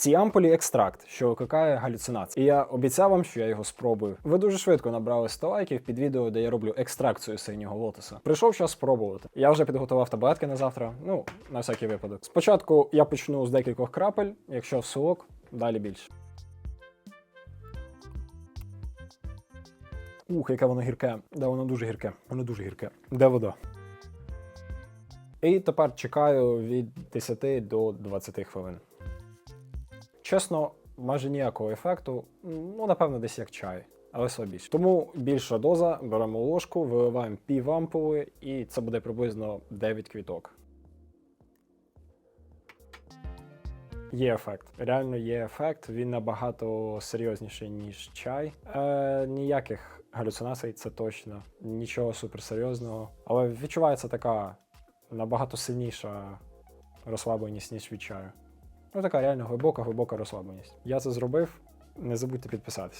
цій ампулі екстракт, що викликає галюцинації. І я обіцяв вам, що я його спробую. Ви дуже швидко набрали 100 лайків під відео, де я роблю екстракцію синього лотоса. Прийшов час спробувати. Я вже підготував таблетки на завтра. Ну, на всякий випадок. Спочатку я почну з декількох крапель, якщо в сок, далі більше. Ух, яке воно гірке. Да, воно дуже гірке. Воно дуже гірке. Де вода? І тепер чекаю від 10 до 20 хвилин. Чесно, майже ніякого ефекту, ну, напевно, десь як чай, але слабіше. Тому більша доза, беремо ложку, виливаємо пів ампули, і це буде приблизно 9 квіток. Є ефект. Реально є ефект. Він набагато серйозніший, ніж чай. Е, ніяких галюцинацій, це точно. Нічого суперсерйозного. Але відчувається така набагато сильніша розслабленість, ніж від чаю. Ну, така реально глибока, глибока розслабленість. Я це зробив. Не забудьте підписатися.